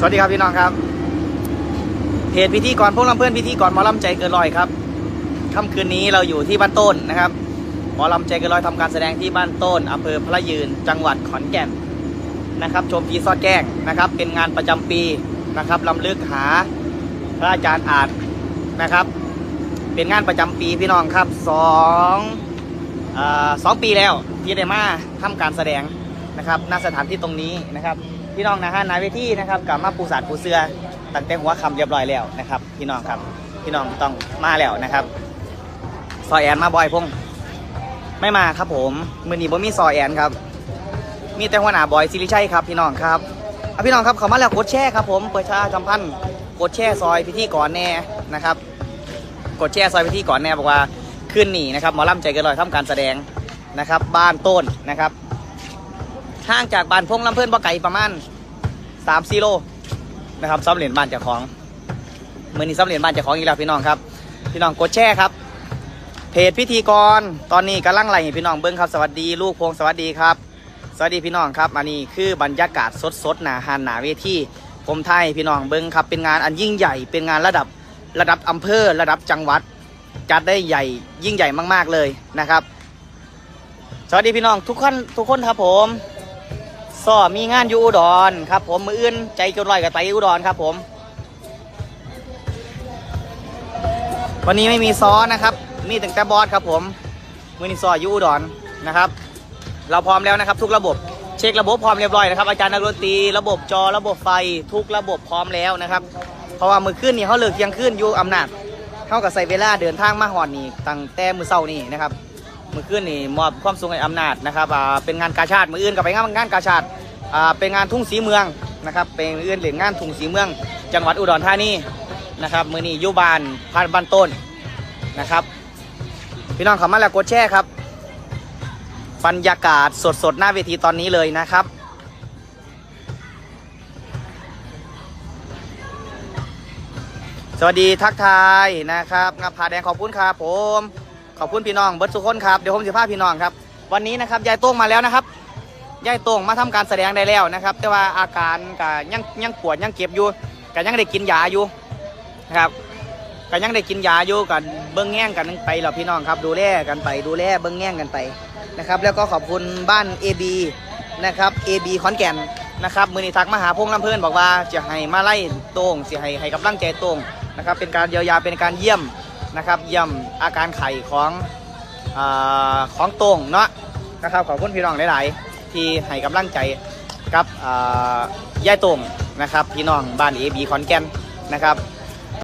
สวัสดีครับพี่น้องครับเพจพิธีกรพวกลำเพื่อนพิธีกรหมอลำใจเกินร้อยครับค่ำคืนนี้เราอยู่ที่บ้านต้นนะครับหมอลำใจเกินร้อยทำการแสดงที่บ้านต้นอำเภอพระยืน จังหวัดขอนแก่นนะครับ ชมพีซอดแก้งนะครับ เป็นงานประจำปีนะครับลำลึกหาพระอาจารย์อาจนะครับ เป็นงานประจำปีพี่น้องครับสองอสองปีแล้วที่ได้มาทำการแสดง นะครับณสถานที่ตรงนี้นะครับพี่น้องนะฮะนายเวทีนะครับกลับมาปูสาดปูเสือตั้งแต่หัวคำเรียบร้อยแล้วนะครับพี่น้องครับพี่น้องต้องมาแล้วนะครับซอยแอนมาบ่อยพงไม่มาครับผมมือนีบ่มีซอยแอนครับ มีแต่หัวหน้าบอยซิริชัยครับพี่น้องครับอะพี่น้องครับเขามาแล้วกดแชร์ครับผมเปิดชาจำพันธ์กดแชร์ซอยพิธีก่อนแน่นะครับ กดแชร์ซอยพิธีก่อนแน่บอกว่าขึ้นหนีนะครับหมอลำใจเกันลอยทำการแสดงนะครับ บ้านต้นนะครับ ห่างจากบ้านพงลำเพื่อนบ่ไก่ประมาณ3กิโลนะครับซ้อมเหรียญบ้านเจ้าของมือนี้ซ้อมเหรียญบ้านเจ้าของอีกแล้วพี่น้องครับ พี่น้องกดแชร์ครับ เพจพิธีกรตอนนี้กำลังไล่ให้พี่น้องเบิ้งครับสวัสดีลูกพงสวัสดีครับ สวัสดีพี่น้องครับอันนี้คือบรรยากาศสดๆหนาหานหนาเวทีผมไทยพี่น้องเบิ้งครับเป็นงานอันยิ่งใหญ่เป็นงานระดับระดับอำเภอระดับจังหวัด จัดได้ใหญ่ยิ่งใหญ่มากๆเลยนะครับ สวัสดีพี่น้องทุกคนทุกคนครับผม ซ้อมีงานอยู่อุดรครับ ผมมืออื่นใจเกินร้อยกับไตอุดรครับ ผม วันนี้ไม่มีซ้อนะครับ มีแต่แต่บอสครับ ผมมือนี้ซ้ออยู่อุดรนะครับ เราพร้อมแล้วนะครับ ทุกระบบเช็คระบบพร้อมเรียบร้อยนะครับอาจารย์นักดนตรีระบบจอระบบไฟทุกระบบพร้อมแล้วนะครับ เพราะว่ามือขึ้นนี่เขาเลิกเที่ยงขึ้นอยู่อำนาจเขากับใส่เวลาเดินทางมาหอดนี่ตั้งแต่มือเศร้านี่นะครับมือขึ้นนี่มอบความสูงให้อำนาจนะครับเป็นงานกาชาติมืออื่นกับไปงานงานกาชาติ อ่าเป็นงานทุ่งสีเมืองนะครับ เป็นมืออื่นเหรียญงานทุ่งสีเมือง จังหวัดอุดรธานีนะครับมือนี้ยุบานพานบ้านต้นนะครับ พี่น้องเขอมาแล้วกดแชร์ครับบรรยากาศสดๆ หน้าเวทีตอนนี้เลยนะครับสวัสดีทักทายนะครับงับผาแดงขอบคุณครับผม ขอบคุณพี่น้องเบิร์ดสุกคนครับ เดี๋ยวผมจะพาพี่น้องครับ วันนี้นะครับยายโต้งมาแล้วนะครับ ยายต้งมาทำการแสดงได้แล้วนะครับ แต่ว่าอาการก็ยังยังปวดยังเก็บอยู่ก็ยังได้กินยาอยู่นะครับก็ยังได้กินยาอยู่กันเบิ้งแง่งกันไปแล้วพี่น้องครับดูแลกันไปดูแลเบิ้งแง่งกันไปนะครับ แล้วก็ขอบคุณบ้าน AB นะครับ AB ขอนแก่นนะครับมือนีทักมาหาพงลำเพื่อนบอกว่าจะให้มาไล่ต้งจะให้ให้กำลังใจต้งนะครับ เป็นการเยียวยาเป็นการเยี่ยมนะครับเยี่ยมอาการไข้ของอของต้งเนาะนะครับขอบคุณพี่น้องหลาย ๆ ที่ให้กำลังใจกับย่ายต้งนะครับพี่น้องบ้านเอบีขอนแก่นนะครับ